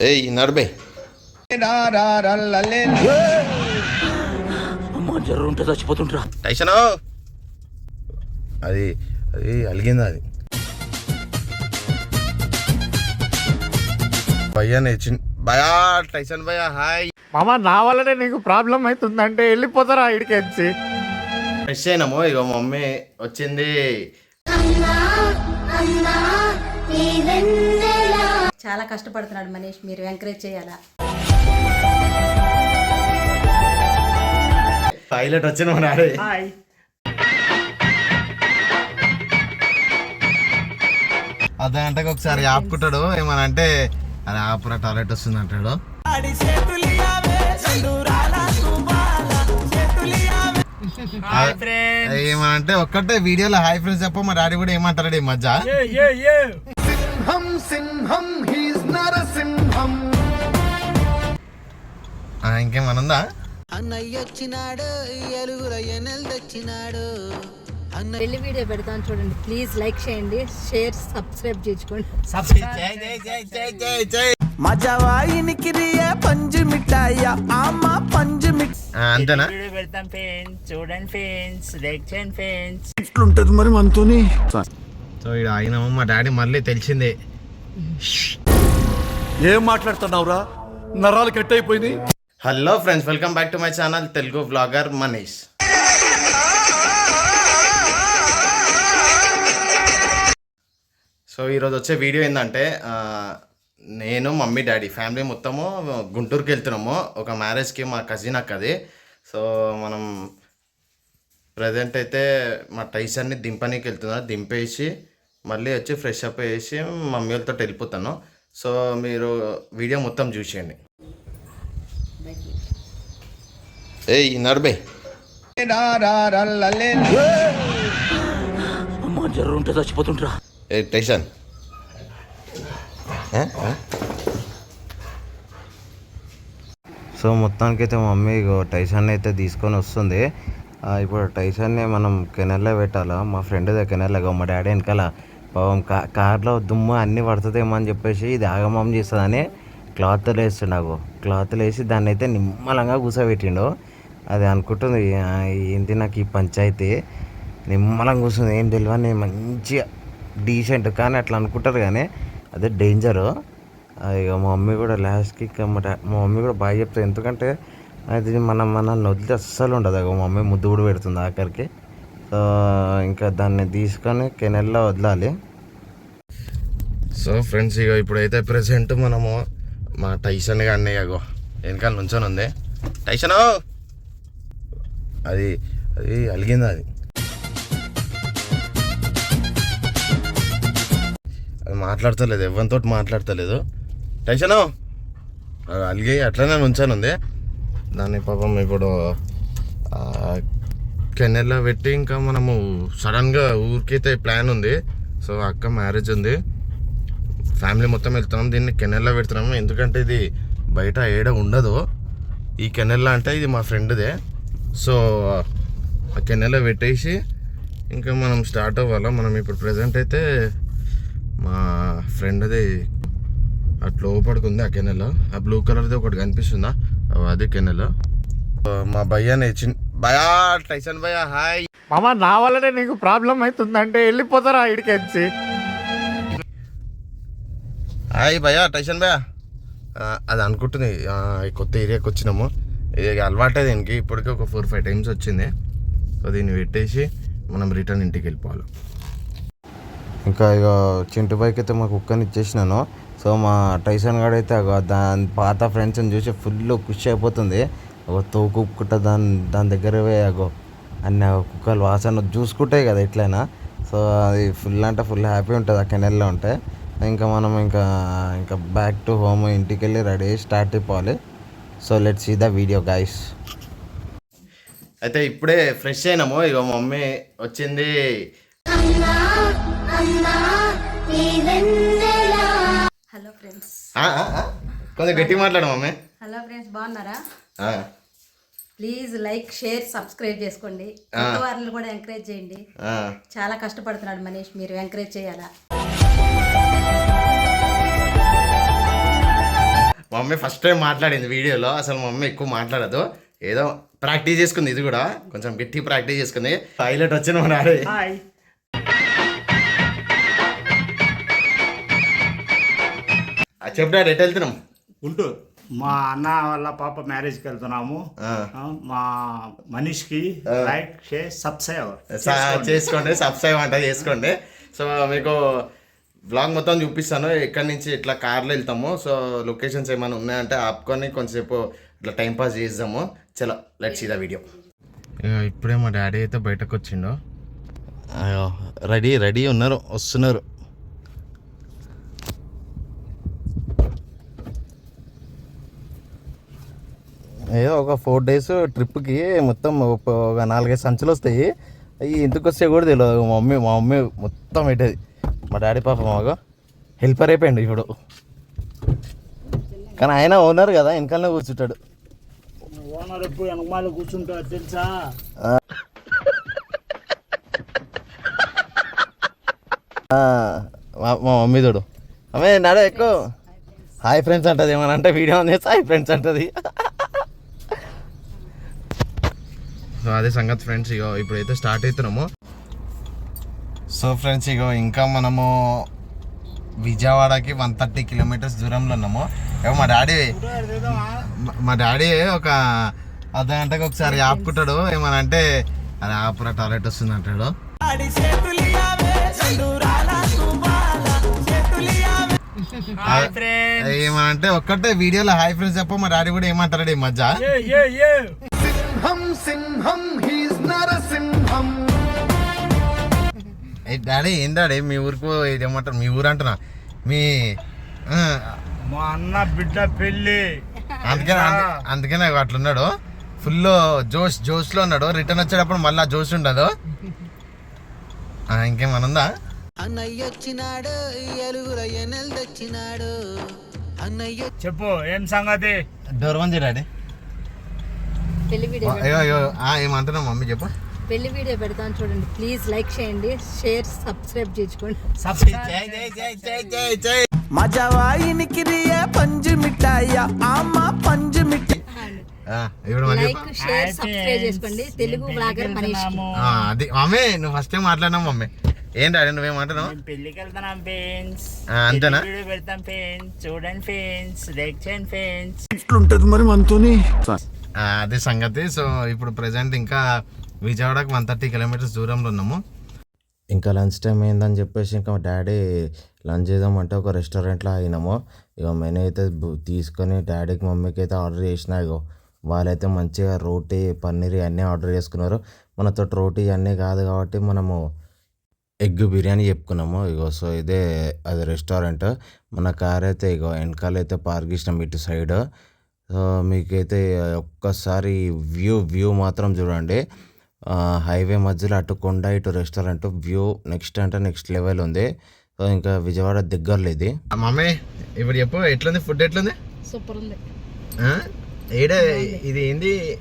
ఏయ్ నడబే అమ్మా జ్వరం ఉంటే చచ్చిపోతుంటరా టైసను అది అది అలిగింది అది. భయ్యా నేర్చి భయా టైసన్ భయ్యా హాయ్ మామ నా వల్లనే నీకు ప్రాబ్లం అవుతుందంటే వెళ్ళిపోతారా ఇడికెచ్చి ఫ్రెష్ అయినాము ఇక మమ్మీ వచ్చింది. చాలా కష్టపడుతున్నాడు మనీష్ మీరు ఎంకరేజ్ చేయాలా? టాయిలెట్ వచ్చిన అర్ధ గంటకు ఒకసారి ఆపుకుంటాడు ఏమని అంటే అది ఆపురా టాయిలెట్ వస్తుంది అంటాడు. ఏమనంటే ఒక్కటే వీడియోలో హాయ్ ఫ్రెండ్స్ చెప్ప మా డాడీ కూడా ఏమంటాడు ఈ మధ్య. సింహం సింహం హీస్ నరసింహం ఇంకేమనుందా? పెళ్ళి వీడియో పెడతాను చూడండి. ప్లీజ్ లైక్ చేయండి షేర్ సబ్స్క్రైబ్ చేసుకోండి మజావాయినికిరియే పంజు మిఠాయ ఆమ పంజు మిఠాయి ఆ, అంతేనా? వీడియో పెడతాం ఫ్రెండ్స్ చూడండి ఫ్రెండ్స్ లైక్ చేయండి ఫ్రెండ్స్ ఎట్లుంటది మరి మనతోని. సో ఇక్కడ ఆగినాము మా డాడీ మళ్ళీ తెలిసిందే. ఏం మాట్లాడుతున్నావురా? నరాలు కట్ అయిపోయింది hello friends welcome back to my channel Telugu vlogger Manish so ఈరోజు వచ్చే వీడియో ఏంటంటే నేను మమ్మీ డాడీ ఫ్యామిలీ మొత్తము గుంటూరుకి వెళ్తున్నాము. ఒక మ్యారేజ్కి మా కజిన్ అక్కది. సో మనం ప్రజెంట్ అయితే మా టైసన్ని దింపనీకి వెళ్తున్నాను దింపేసి మళ్ళీ వచ్చి ఫ్రెష్ అప్ వేసి మమ్మీ వాళ్ళతో వెళ్ళిపోతాను. సో మీరు వీడియో మొత్తం చూసేయండి. ఏయ్ నడబే అమ్మా జ్వరం ఉంటే చచ్చిపోతుంటరా ఏ టైసన్. సో మొత్తానికైతే మా మమ్మీ టైసన్ అయితే తీసుకొని వస్తుంది. ఆ, ఇప్పుడు టైసన్ని మనం కెనల్లో పెట్టాలా? మా ఫ్రెండ్ దగ్గర కెనల్లో మా డాడీ వెనకాల పాపం కా కార్లో దుమ్ము అన్నీ పడుతుందేమో అని చెప్పేసి ఇది ఆగమం చేస్తుందని క్లాత్లు వేస్తుండు నాకు క్లాత్లు వేసి దాన్ని అయితే నిమ్మలంగా కూసబెట్టిండు. అది అనుకుంటుంది ఏంటి నాకు ఈ పంచాయతీ? నిమ్మలంగా కూర్చుంది ఏం తెలియని మంచిగా డీసెంట్ కానీ అట్లా అనుకుంటారు కానీ అదే డేంజరు ఇక మా మమ్మీ కూడా లాస్ట్కి మా మమ్మీ కూడా బాగా చెప్తుంది. ఎందుకంటే అది మనం మనల్ని వదిలితే అస్సలు ఉండదు మా మమ్మీ ముద్దు కూడా పెడుతుంది ఆఖరికి. ఇంకా దాన్ని తీసుకొని కెనెల్లో వదలాలి. సో ఫ్రెండ్స్ ఇక ఇప్పుడైతే ప్రెసెంట్ మనము మా టైసన్ గారిని ఇగో. వెనకాల నుంచొని ఉంది. టైసన్ అది అది అలిగింది అది. అది మాట్లాడతలేదు ఎవరితో మాట్లాడతలేదు. టైసన్ అది అలిగి అట్లనే ఉంచాను ఉంది. దాన్ని పాపం ఇప్పుడు ఆ, పెట్టి ఇంకా మనము సడన్గా ఊరికైతే ప్లాన్ ఉంది. సో అక్క మ్యారేజ్ ఉంది. ఫ్యామిలీ మొత్తం వెళ్తున్నాం. దీన్ని కెనెల్లో పెడుతున్నాము. ఎందుకంటే ఇది బయట ఏడ ఉండదు. ఈ కెనెల్లో అంటే ఇది మా ఫ్రెండ్దే. సో ఆ కెనెల్లో పెట్టేసి ఇంకా మనం స్టార్ట్ అవ్వాలా? మనం ఇప్పుడు ప్రజెంట్ అయితే మా ఫ్రెండ్ది అట్లా లోపడుకుంది ఆ కెనెల్ ఆ బ్లూ కలర్ది ఒకటి కనిపిస్తుందా? అది అదే కెనెల్ మా భయ్యాన్ని చిన్న భయా టైసన్ భయ్యా హాయ్. మామ నా వల్లనే నీకు ప్రాబ్లం అవుతుందంటే వెళ్ళిపోతారా ఇడికెచ్చి హాయ్ భయ్యా టైసన్ భయ్యా ఆ, అది అనుకుంటుంది కొత్త ఏరియాకి వచ్చినాము. ఇది అలవాటే దీనికి. ఇప్పటికే ఒక ఫోర్ ఫైవ్ టైమ్స్ వచ్చింది. సో దీన్ని పెట్టేసి మనం రిటర్న్ ఇంటికి వెళ్ళిపోవాలి. ఇంకా ఇక చింటు బైక్ అయితే మా కుక్కని ఇచ్చేసినాను. సో మా టైసన్ గాడు అయితే దాని పాత ఫ్రెండ్స్ని చూసి ఫుల్ ఖుషి అయిపోతుంది. ఒక తోకుక్కుంటా దాని దాని దగ్గర అగో అన్ని కుక్కలు వాసన చూసుకుంటాయి కదా ఎట్లయినా. సో అది ఫుల్ అంటే ఫుల్ హ్యాపీ ఉంటుంది ఆ కెనెల్లో ఉంటే. ఇంకా మనం ఇంకా ఇంకా బ్యాక్ టు హోమ్ ఇంటికి వెళ్ళి రెడీ అయ్యి స్టార్ట్ అయిపోవాలి. So let see the video guys అయితే ఇప్పుడే ఫ్రెష్ అయినాము. ఇక మమ్మీ వచ్చింది. Hello friends. ఆ, ఆ, ఆ. కొంచెం గట్టి మాట్లాడు మమ్మీ. హలో ఫ్రెండ్స్ బాగున్నారా? ఆ, ప్లీజ్ లైక్ షేర్ సబ్స్క్రైబ్ చేసుకోండి. వారిని కూడా ఎంకరేజ్ చేయండి. ఆ. చాలా కష్టపడుతున్నాడు మనీష్ మీరు ఎంకరేజ్ చేయాలా? మమ్మీ ఫస్ట్ టైం మాట్లాడింది వీడియోలో అసలు మా మమ్మీ ఎక్కువ మాట్లాడదు. ఏదో ప్రాక్టీస్ చేసుకుంది ఇది కూడా కొంచెం గట్టి ప్రాక్టీస్ చేసుకుంది. పైలట్ వచ్చిన మా డాడీ హాయ్ ఆ, చెప్పు డాడీ ఎటు వెళ్తున్నాం? గుంటూరు. మా అన్న వాళ్ళ పాప మ్యారేజ్కి వెళ్తున్నాము. మా మనీష్కి లైక్ షేర్ సబ్స్క్రైబ్. సా- చేసుకోండి సబ్స్క్రైబ్ అంట చేసుకోండి. సో మీకు బ్లాగ్ మొత్తం చూపిస్తాను. ఎక్కడి నుంచి ఇట్లా కార్లో వెళ్తాము. సో లొకేషన్స్ ఏమైనా ఉన్నాయంటే ఆపుకొని కొంచెంసేపు ఇట్లా టైం పాస్ చేద్దాము. చలో లెట్ సీ ద వీడియో ఇప్పుడే మా డాడీ అయితే బయటకు వచ్చిండు రెడీ రెడీ ఉన్నారు వస్తున్నారు. ఏదో ఒక ఫోర్ డేస్ ట్రిప్కి మొత్తం ఒక నాలుగైదు సంచులు వస్తాయి. అవి ఎందుకు వస్తాయి కూడా తెలియదు మా మమ్మీ మా మమ్మీ మొత్తం పెట్టేది. మా డాడీ పాప మాకు హెల్పర్ అయిపోయింది ఇప్పుడు. కానీ ఆయన ఓనర్ కదా వెనకాలనే కూర్చుంటాడు. ఓనర్ ఎప్పుడు వెనకమాల కూర్చుంటారు తెలుసా? మా మమ్మీ చూడు అమ్మే నాడే ఎక్కువ. హాయ్ ఫ్రెండ్స్ అంటది ఏమని అంటే వీడియో ఆన్ చేస్తే హాయ్ ఫ్రెండ్స్ అంటది. సో అదే సంగతి ఫ్రెండ్స్ ఇగో ఇప్పుడైతే స్టార్ట్ అవుతున్నాము సో ఫ్రెండ్స్ ఇగో ఇంకా మనము విజయవాడకి వన్ థర్టీ కిలోమీటర్స్ దూరంలో ఉన్నాము. ఇగో మా డాడీ మా- డాడీ ఒక అర్ధ గంటకు ఒకసారి ఆపుకుంటాడు. ఏమనంటే అది ఆపురా టాయిలెట్ వస్తుంది అంటాడు. ఏమనంటే ఒక్కటే వీడియోలో హాయ్ ఫ్రెండ్స్ చెప్ప మా డాడీ కూడా ఏమంటాడు ఈ మధ్య. ఏ డాడీ ఏం డాడీ మీ ఊరికి ఇది ఏమంటారు మీ ఊరు అంటున్నా. మీ మా అన్న బిడ్డ పెళ్ళి. అందుకనే అందు- అందుకనే అట్లున్నాడు. ఫుల్ జోష్ జోష్లో ఉన్నాడు. రిటర్న్ వచ్చేటప్పుడు మళ్ళీ ఆ జోష్ ఉండదు. ఆ, ఇంకేమనుందా? అన్నయ్య వచ్చినాడు ఎలుగుల ఎనెల్ తెచ్చినాడు. అన్నయ్య చెప్పు ఏం సంగతి? డోర్ మంది డాడీ. పెళ్ళి వీడియో అయ్యో అయ్యో ఆ, ఏమంటున్నావు మమ్మీ చెప్పు. పెళ్ళి వీడియో పెడతాను చూడండి. ప్లీజ్ లైక్ చేయండి షేర్ సబ్స్క్రైబ్ చేసుకోండి మజావాయినికి పంజు మిఠాయ ఆమ పంజు మిఠాయి లైక్ షేర్ సబ్స్క్రైబ్ చేసుకోండి. తెలుగు బ్లాగర్ మనీష్ ఆ, అది మమ్మీ నువ్వు ఫస్ట్ టైం మాట్లాడినావు మమ్మీ? ఏం డాడీ నువ్వేమంటున్నావు పెళ్ళికి వెళ్తున్నాం ఫ్రెండ్స్ ఆ, అంతేనా? వీడియో పెడతాం ఫ్రెండ్స్ చూడండి ఫ్రెండ్స్ లైక్ చేయండి ఫ్రెండ్స్ ఇట్లుంటది మరి మనతోని. అదే సంగతి. సో ఇప్పుడు ప్రజెంట్ ఇంకా విజయవాడకు వన్ థర్టీ కిలోమీటర్స్ దూరంలో ఉన్నాము. ఇంకా లంచ్ టైం అయిందని చెప్పేసి ఇంకా డాడీ లంచ్ చేద్దామంటే ఒక రెస్టారెంట్లో అయినాము. ఇక మెనూ అయితే తీసుకొని డాడీకి మమ్మీకి అయితే ఆర్డర్ చేసిన ఇగో. వాళ్ళైతే మంచిగా రోటీ పన్నీర్ అన్నీ ఆర్డర్ చేసుకున్నారు. మనతో రోటీ అన్నీ కాదు కాబట్టి మనము ఎగ్ బిర్యానీ చెప్పుకున్నాము. ఇగో సో ఇదే అది రెస్టారెంట్. మన కార్ అయితే ఇగో వెనకాల అయితే పార్క్ చేసినాం ఇటు సైడ్. మీకైతే ఒక్కసారి వ్యూ వ్యూ మాత్రం చూడండి. ఆ, హైవే మధ్యలో అటు కొండ ఇటు రెస్టారెంట్ వ్యూ నెక్స్ట్ అంటే నెక్స్ట్ లెవెల్ ఉంది. సో ఇంకా విజయవాడ దగ్గరలో ఇది. మమ్మీ ఇప్పుడు చెప్పు ఎట్లుంది? ఫుడ్ ఎట్లుంది? సూపర్ ఉంది. ఏడే ఇది ఏంది?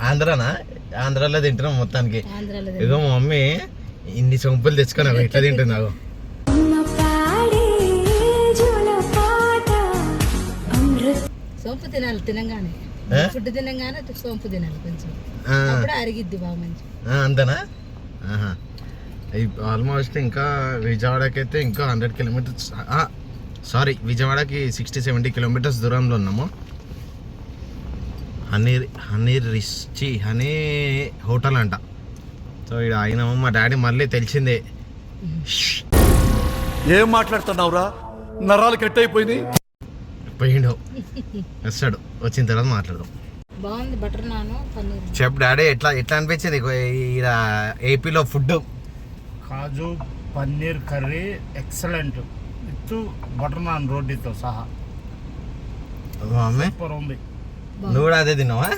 ఆంధ్రానా? ఆంధ్రాలో తింటున్నాం మొత్తానికి. మా మమ్మీ ఇన్ని సొంపులు తెచ్చుకున్నావు ఎట్లా తింటున్నావు? సోంపు తినాలి తినంగానే? ఫుడ్ తినంగానే సోంపు తినాలి కొంచెం. అప్పుడు అరిగిద్ది బాగా మంచి ఆ, అంతేనా? ఆల్మోస్ట్ ఇంకా విజయవాడకి అయితే ఇంకా హండ్రెడ్ కిలోమీటర్స్ సారీ విజయవాడకి సిక్స్టీ సెవెంటీ కిలోమీటర్స్ దూరంలో ఉన్నాము. హనీ హనీ రిచి హనీ హోటల్ అంట. సో ఇక్కడ అయినాము మా డాడీ మళ్ళీ తెలిసిందే. ఏం మాట్లాడుతున్నావురా? నరాలు కట్ అయిపోయినాయి పోయిండు. వస్తాడు. వచ్చిన తర్వాత మాట్లాడదాం. బాగుంది బటర్ నాను పన్నీర్. చెప్పు డాడీ ఎట్లా ఎట్లా అనిపించింది ఇక్కడ ఏపీలో food kaju paneer curry excellent. With butter naan రోటీతో సహా. సూపర్ ఉంది. నువ్వు కూడా అదే తిన్నావా?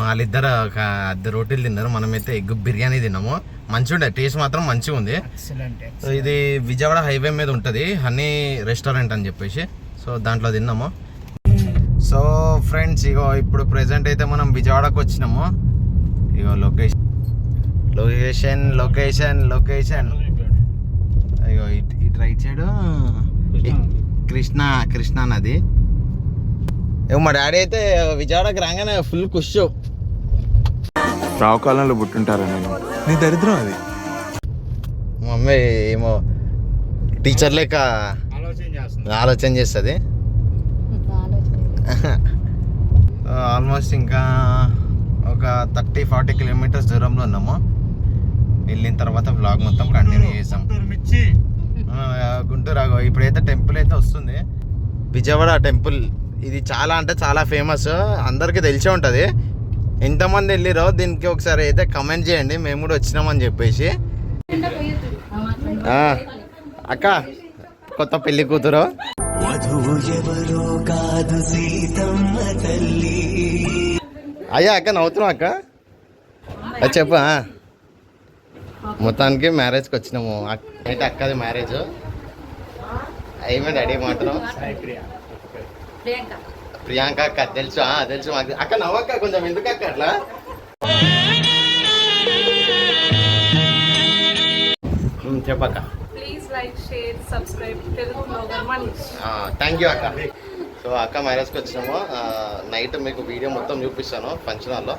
వాళ్ళిద్దరు ఒక అద్దె రోటీలు తిన్నారు. మనమైతే ఎగ్ బిర్యానీ తిన్నాము. మంచిగా ఉండే. టేస్ట్ మాత్రం మంచిగా ఉంది. ఎక్సలెంట్ సో ఇది విజయవాడ హైవే మీద ఉంటుంది. హనీ రెస్టారెంట్ అని చెప్పేసి. సో దాంట్లో తిన్నాము. సో ఫ్రెండ్స్ ఇగో ఇప్పుడు ప్రెసెంట్ అయితే మనం విజయవాడకు వచ్చినాము. ఇగో లొకేషన్ లొకేషన్ లొకేషన్ లొకేషన్ ఇగో ఇటు ఇటు రైట్ సైడ్ కృష్ణ కృష్ణా నది. మా డాడీ అయితే విజయవాడకి రాగానే ఫుల్ ఖుష్. రావుకాలంలో పుట్టుంటారా నేను? నీ దరిద్రం అది. మా మమ్మీ ఏమో టీచర్ లేక ఆలోచన చేస్తుంది. ఆల్మోస్ట్ ఇంకా ఒక థర్టీ ఫార్టీ కిలోమీటర్స్ దూరంలో ఉన్నాము. వెళ్ళిన తర్వాత బ్లాగ్ మొత్తం కంటిన్యూ చేసాం. గుంటూరు ఆగో. ఇప్పుడైతే టెంపుల్ అయితే వస్తుంది. విజయవాడ టెంపుల్ ఇది చాలా అంటే చాలా ఫేమస్ అందరికీ తెలిసే ఉంటుంది. ఎంతమంది వెళ్ళిరో దీనికి ఒకసారి అయితే కమెంట్ చేయండి. మేము కూడా వచ్చినామని చెప్పేసి. అక్క. కొత్త పెళ్ళి కూతురు. అయ్యా అక్క నవ్వుతున్నావు అక్క? అది చెప్పు. మొత్తానికి మ్యారేజ్కి వచ్చినాము. అయితే అక్కది మ్యారేజ్? ఏమే డాడీ మాత్రం. ప్రియాంక ప్రియాంక అక్క తెలుసు ఆ, తెలుసు మాకు. అక్క నవ్వక్క కొంచెం ఎందుకు అక్క అట్లా? చెప్పక్క. Like share subscribe Telugu blogger Manish thank you అక్క. సో అక్క మైనస్కి వచ్చినాము. నైట్ మీకు వీడియో మొత్తం చూపిస్తాను ఫంక్షన్ హాల్లో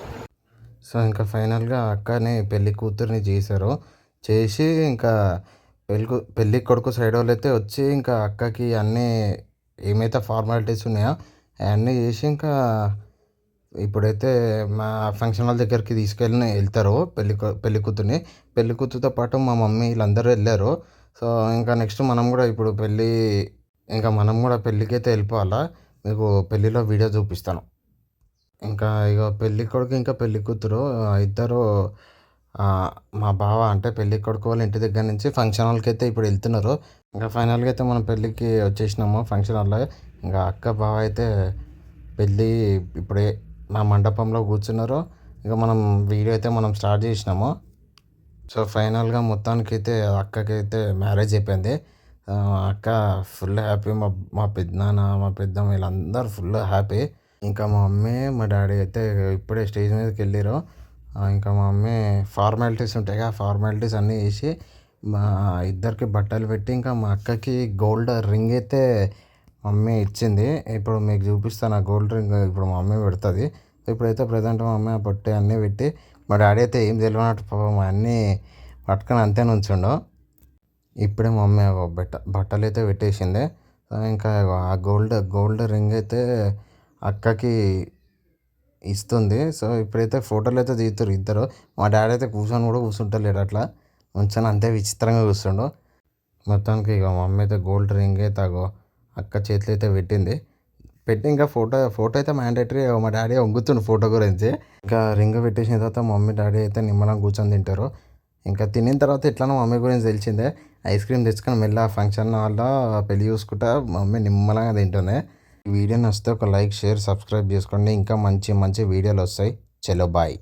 సో ఇంకా ఫైనల్గా అక్కని పెళ్ళి కూతుర్ని చేశారు. చేసి ఇంకా పెళ్ళి పెళ్ళి కొడుకు సైడ్ వాళ్ళు అయితే వచ్చి ఇంకా అక్కకి అన్నీ ఏమైతే ఫార్మాలిటీస్ ఉన్నాయో అవన్నీ చేసి ఇంకా ఇప్పుడైతే మా ఫంక్షన్ హాల్ దగ్గరికి తీసుకెళ్ళి వెళ్తారు పెళ్ళి కూ- పెళ్ళి కూతుర్ని. పెళ్ళి కూతురుతో పాటు మా మమ్మీ వీళ్ళందరూ వెళ్ళారు. సో ఇంకా నెక్స్ట్ మనం కూడా ఇప్పుడు పెళ్ళి ఇంకా మనం కూడా పెళ్ళికి అయితే వెళ్ళిపోవాలా? మీకు పెళ్ళిలో వీడియో చూపిస్తాను. ఇంకా ఇక పెళ్ళి కొడుకు ఇంకా పెళ్ళి కూతురు ఇద్దరు మా బావ అంటే పెళ్ళి కొడుకు వాళ్ళ ఇంటి దగ్గర నుంచి ఫంక్షన్ హాల్కి అయితే ఇప్పుడు వెళ్తున్నారు. ఇంకా ఫైనల్గా అయితే మనం పెళ్ళికి వచ్చేసినాము ఫంక్షన్ హాల్లో. ఇంకా అక్క బావ అయితే పెళ్ళి ఇప్పుడే మా మండపంలో కూర్చున్నారు. ఇంకా మనం వీడియో అయితే మనం స్టార్ట్ చేసినాము. సో ఫైనల్గా మొత్తానికి అయితే అక్కకైతే మ్యారేజ్ అయిపోయింది. అక్క ఫుల్ హ్యాపీ. మా మా పెద్దనాన్న మా పెద్దమ్మ వీళ్ళందరూ ఫుల్ హ్యాపీ. ఇంకా మా మమ్మీ మా డాడీ అయితే ఇప్పుడే స్టేజ్ మీదకి వెళ్ళారు ఇంకా మా మమ్మీ ఫార్మాలిటీస్ ఉంటాయి కదా ఫార్మాలిటీస్ అన్నీ వేసి మా ఇద్దరికి బట్టలు పెట్టి ఇంకా మా అక్కకి గోల్డ్ రింగ్ అయితే మమ్మీ ఇచ్చింది. ఇప్పుడు మీకు చూపిస్తాను ఆ గోల్డ్ రింగ్ ఇప్పుడు మా మమ్మీ పెడుతుంది. ఇప్పుడైతే ప్రజెంట్ మా మమ్మీ ఆ బొట్టే అన్నీ పెట్టి మా డాడీ అయితే ఏం తెలియనట్టు పాపం అన్నీ పట్టుకొని అంతే నుంచుండు ఇప్పుడే మా మమ్మీ ఒక బట్ట బట్టలు అయితే పెట్టేసింది. ఇంకా ఆ గోల్డ్ గోల్డ్ రింగ్ అయితే అక్కకి ఇస్తుంది. సో ఇప్పుడైతే ఫోటోలు అయితే దిగుతారు ఇద్దరు. మా డాడీ అయితే కూర్చొని కూడా కూర్చుంటలేడు అట్లా. ఉంచని అంతే విచిత్రంగా కూర్చుండు. మొత్తానికి ఇక మా మమ్మీ అయితే గోల్డ్ రింగ్ అయితే అక్క చేతిలో అయితే పెట్టింది. పెట్టి ఇంకా ఫోటో ఫోటో అయితే మ్యాండేటరీ మా డాడీ వంగుతుండు ఫోటో గురించి. ఇంకా రింగ్ పెట్టేసిన తర్వాత మమ్మీ డాడీ అయితే నిమ్మలం కూర్చొని తింటారు. ఇంకా తినిన తర్వాత ఎట్లనో మమ్మీ గురించి తెలిసిందే. ఐస్ క్రీమ్ తెచ్చుకొని మెల్ల ఫంక్షన్ హాల్లో పెళ్ళి చూసుకుంటా మమ్మీ నిమ్మలంగా తింటుంది వీడియో నచ్చితే ఒక లైక్ షేర్ సబ్స్క్రైబ్ చేసుకోండి. ఇంకా మంచి మంచి వీడియోలు వస్తాయి. చలో బాయ్.